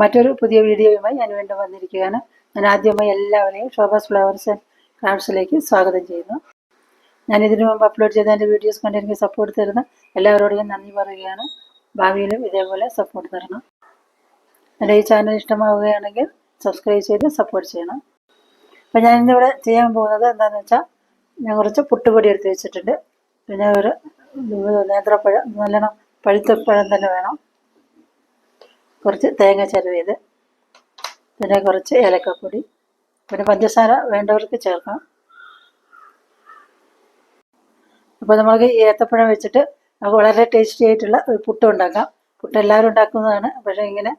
മറ്റൊരു പുതിയ വീഡിയോയുമായി ഞാൻ വീണ്ടും വന്നിരിക്കുകയാണ്. ഞാൻ ആദ്യമായി എല്ലാവരെയും ഷോബാസ് ഫ്ലവേഴ്സ് ആൻഡ് ക്രാഫ്റ്റ്സിലേക്ക് സ്വാഗതം ചെയ്യുന്നു. ഞാൻ ഇതിനു മുമ്പ് അപ്ലോഡ് ചെയ്ത എന്റെ വീഡിയോസ് കണ്ട് എനിക്ക് സപ്പോർട്ട് തരുന്ന എല്ലാവരോടും ഞാൻ നന്ദി പറയുകയാണ്. ഭാവിയിലും ഇതേപോലെ സപ്പോർട്ട് തരണം. എന്റെ ഈ ചാനൽ ഇഷ്ടമാവുകയാണെങ്കിൽ സബ്സ്ക്രൈബ് ചെയ്ത് സപ്പോർട്ട് ചെയ്യണം. അപ്പം ഞാൻ ഇന്നിവിടെ ചെയ്യാൻ പോകുന്നത് എന്താണെന്ന് വെച്ചാൽ ഞാൻ കുറച്ച് പുട്ടുപൊടി എടുത്ത് വെച്ചിട്ടുണ്ട്. പിന്നെ ഒരു നേന്ത്രപ്പഴം നല്ലോണം പഴുത്ത പഴം തന്നെ വേണം. കുറച്ച് തേങ്ങ ചിരവിയത് പിന്നെ കുറച്ച് ഏലക്കപ്പൊടി പിന്നെ പഞ്ചസാര വേണ്ടവർക്ക് ചേർക്കാം. അപ്പോൾ നമ്മൾക്ക് ഏത്തപ്പഴം വെച്ചിട്ട് നമുക്ക് വളരെ ടേസ്റ്റി ആയിട്ടുള്ള ഒരു പുട്ട് ഉണ്ടാക്കാം. പുട്ട് എല്ലാവരും ഉണ്ടാക്കുന്നതാണ് പക്ഷേ ഇങ്ങനെ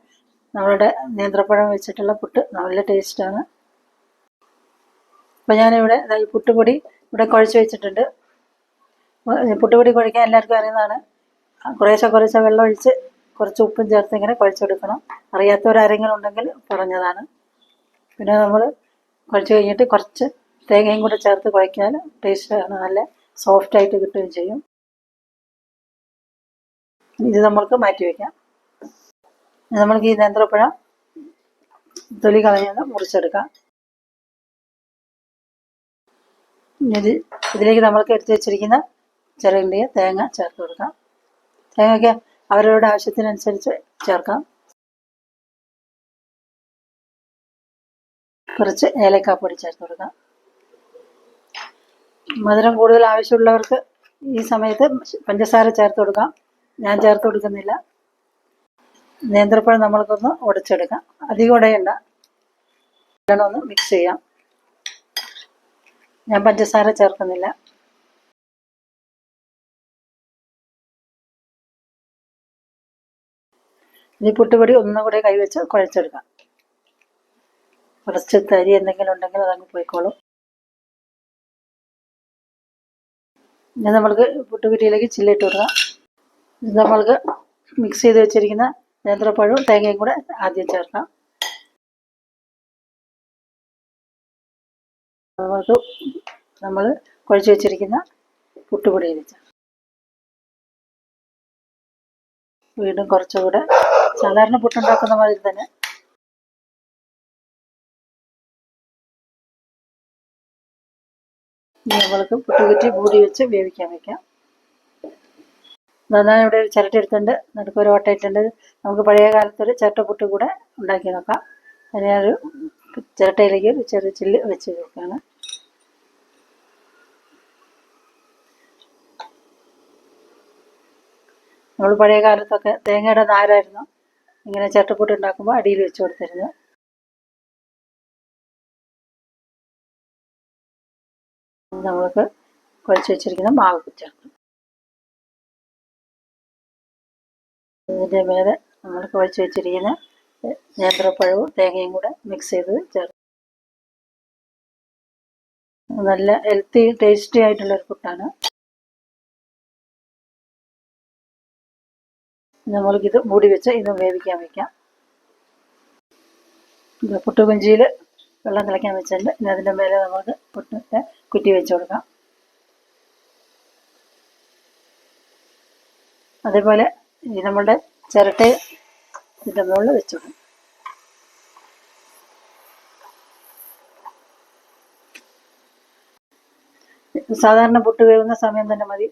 നമ്മളുടെ നേന്ത്രപ്പഴം വെച്ചിട്ടുള്ള പുട്ട് നല്ല ടേസ്റ്റാണ് അപ്പോൾ ഞാനിവിടെ ഈ പുട്ടുപൊടി ഇവിടെ കുഴച്ച് വെച്ചിട്ടുണ്ട്. പുട്ടുപൊടി കുഴയ്ക്കാൻ എല്ലാവർക്കും അറിയുന്നതാണ്. കുറേശ്ശെ കുറേശ്ശെ വെള്ളം ഒഴിച്ച് കുറച്ച് ഉപ്പും ചേർത്ത് ഇങ്ങനെ കുഴച്ചെടുക്കണം. അറിയാത്തവരാരെങ്കിലും ഉണ്ടെങ്കിൽ പറഞ്ഞതാണ്. പിന്നെ നമ്മൾ കുഴച്ച് കഴിഞ്ഞിട്ട് കുറച്ച് തേങ്ങയും കൂടെ ചേർത്ത് കുഴയ്ക്കാൻ ടേസ്റ്റാണ് നല്ല സോഫ്റ്റായിട്ട് കിട്ടുകയും ചെയ്യും. ഇത് നമ്മൾക്ക് മാറ്റി വയ്ക്കാം നമ്മൾക്ക് ഈ നേന്ത്രപ്പഴം തൊലി കളഞ്ഞ് മുറിച്ചെടുക്കാം. ഇത് ഇതിലേക്ക് നമ്മൾക്ക് എടുത്തു വെച്ചിരിക്കുന്ന ചിരണ്ടിയ തേങ്ങ ചേർത്ത് കൊടുക്കാം. തേങ്ങയ്ക്ക് അവരവരുടെ ആവശ്യത്തിനനുസരിച്ച് ചേർക്കാം. കുറച്ച് ഏലക്കാപ്പൊടി ചേർത്ത് കൊടുക്കാം. മധുരം കൂടുതൽ ആവശ്യമുള്ളവർക്ക് ഈ സമയത്ത് പഞ്ചസാര ചേർത്ത് കൊടുക്കാം. ഞാൻ ചേർത്ത് കൊടുക്കുന്നില്ല. നേന്ത്രപ്പഴം നമ്മൾക്കൊന്ന് ഉടച്ചെടുക്കാം. അധികം ഉടയണ്ട. ഒന്ന് മിക്സ് ചെയ്യാം. ഞാൻ പഞ്ചസാര ചേർക്കുന്നില്ല. ഇനി പുട്ടുപൊടി ഒന്നും കൂടെ കൈവച്ച് കുഴച്ചെടുക്കാം. കുറച്ച് തരി എന്തെങ്കിലും ഉണ്ടെങ്കിൽ അതങ്ങ് പോയിക്കോളും. ഇനി നമ്മൾക്ക് പുട്ടുകുറ്റിയിലേക്ക് ചില്ലിട്ട് കൊടുക്കാം. നമ്മൾക്ക് മിക്സ് ചെയ്ത് വെച്ചിരിക്കുന്ന നേന്ത്രപ്പഴവും തേങ്ങയും കൂടെ ആദ്യം ചേർക്കാം. നമ്മൾക്ക് നമ്മൾ കുഴച്ച് വെച്ചിരിക്കുന്ന പുട്ടുപൊടിയിൽ ചേർക്കാം. വീണ്ടും കുറച്ചുകൂടെ സാധാരണ പുട്ടുണ്ടാക്കുന്ന മാതിരി തന്നെ. നമ്മൾക്ക് പുട്ടുകുറ്റി മൂടി വെച്ച് വേവിക്കാൻ വെക്കാം. നന്നായി ഇവിടെ ഒരു ചിരട്ട എടുത്തുണ്ട് നടുക്ക് ഒരു ഓട്ടയിട്ടുണ്ട് നമുക്ക് പഴയ കാലത്തൊരു ചിരട്ട പുട്ട് കൂടെ ഉണ്ടാക്കി നോക്കാം. അതിന് ഞാനൊരു ചിരട്ടയിലേക്ക് ഒരു ചെറിയ ചില്ല് വെച്ച് നോക്കുകയാണ് നമ്മൾ പഴയ കാലത്തൊക്കെ തേങ്ങയുടെ നാരായിരുന്നു. ഇങ്ങനെ ചട്ടപ്പുട്ട് ഉണ്ടാക്കുമ്പോൾ അടിയിൽ വെച്ച് കൊടുത്തിരുന്നു. നമ്മൾക്ക് കുഴച്ച് വെച്ചിരിക്കുന്ന മാവ് ചേർക്കും. ഇതിന്റെ മേലെ നമ്മൾ കുഴച്ച് വെച്ചിരിക്കുന്ന നേന്ത്രപ്പഴവും തേങ്ങയും കൂടെ മിക്സ് ചെയ്ത് ചേർക്കും. നല്ല ഹെൽത്തി ടേസ്റ്റി ആയിട്ടുള്ളൊരു പുട്ടാണ് നമ്മൾക്കിത് മൂടി വെച്ച് ഇത് വേവിക്കാൻ വെക്കാം. ഇത് പുട്ടുകുഞ്ചിയിൽ വെള്ളം തിളയ്ക്കാൻ വെച്ചിട്ടുണ്ട്. ഇനി അതിന്റെ മേലെ നമുക്ക് പുട്ടിന്റെ കുറ്റി വെച്ച് കൊടുക്കാം. അതേപോലെ ഈ നമ്മളുടെ ചിരട്ട ഇതിന്റെ മുകളിൽ വെച്ചു സാധാരണ പുട്ട് വേവുന്ന സമയം തന്നെ മതി.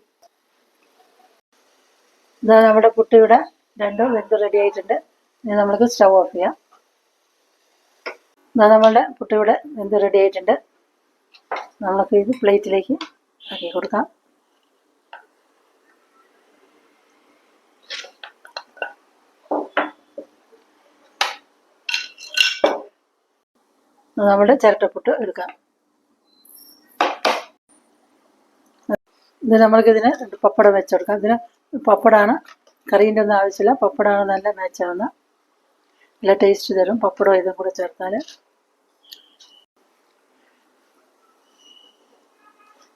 ഇതാ നമ്മുടെ പുട്ട് ഇവിടെ രണ്ടും വെന്ത് റെഡി ആയിട്ടുണ്ട്. ഇനി നമ്മൾക്ക് സ്റ്റവ് ഓഫ് ചെയ്യാം. ഇതാ നമ്മളുടെ പുട്ട് ഇവിടെ വെന്ത് റെഡി ആയിട്ടുണ്ട്. നമ്മൾക്ക് ഇത് പ്ലേറ്റിലേക്ക് ആക്കി കൊടുക്കാം. നമ്മുടെ ചിരട്ടപ്പുട്ട് എടുക്കാം. ഇത് നമ്മൾക്കിതിന് പപ്പടം വെച്ചെടുക്കാം ഇതിന് പപ്പടമാണ് കറീന്റെ ഒന്നും ആവശ്യമില്ല. പപ്പടാണ് നല്ല മാച്ചാവുന്ന നല്ല ടേസ്റ്റ് തരും. പപ്പടം ഇതും കൂടെ ചേർത്താൽ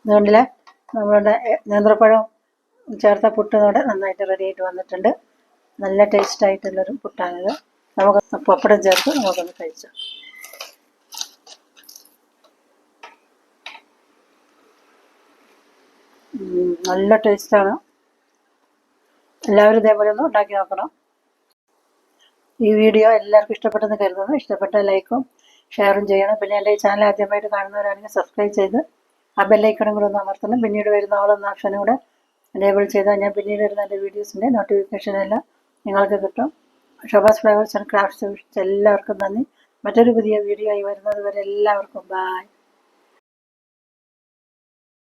അതുകൊണ്ടില്ലേ നമ്മളുടെ നേന്ത്രപ്പഴം ചേർത്ത പുട്ടിനോടെ നന്നായിട്ട് റെഡി ആയിട്ട് വന്നിട്ടുണ്ട്. നല്ല ടേസ്റ്റ് ആയിട്ടുള്ളൊരു പുട്ടാണിത്. നമുക്ക് പപ്പടം ചേർത്ത് നമുക്കൊന്ന് കഴിച്ചു നല്ല ടേസ്റ്റാണ് എല്ലാവരും ഇതേപോലെ ഒന്ന് ഉണ്ടാക്കി നോക്കണം. ഈ വീഡിയോ എല്ലാവർക്കും ഇഷ്ടപ്പെട്ടെന്ന് കരുതുന്നു. ഇഷ്ടപ്പെട്ട ലൈക്കും ഷെയറും ചെയ്യണം. പിന്നെ എന്റെ ഈ ചാനൽ ആദ്യമായിട്ട് കാണുന്നവരാണെങ്കിൽ സബ്സ്ക്രൈബ് ചെയ്ത് ആ ബെല്ലൈക്കണും കൂടെ ഒന്ന് അമർത്തണം. പിന്നീട് വരുന്ന ഓളെന്ന ഓപ്ഷനും കൂടെ എനേബിൾ ചെയ്താൽ ഞാൻ പിന്നീട് വരുന്ന എന്റെ വീഡിയോസിന്റെ നോട്ടിഫിക്കേഷനെല്ലാം നിങ്ങൾക്ക് കിട്ടും. ഷോബാസ് ഫ്ലവേഴ്സ് ആൻഡ് ക്രാഫ്റ്റ്സ് എല്ലാവർക്കും നന്ദി. മറ്റൊരു പുതിയ വീഡിയോ ആയി വരുന്നത് വരെ എല്ലാവർക്കും ബായ്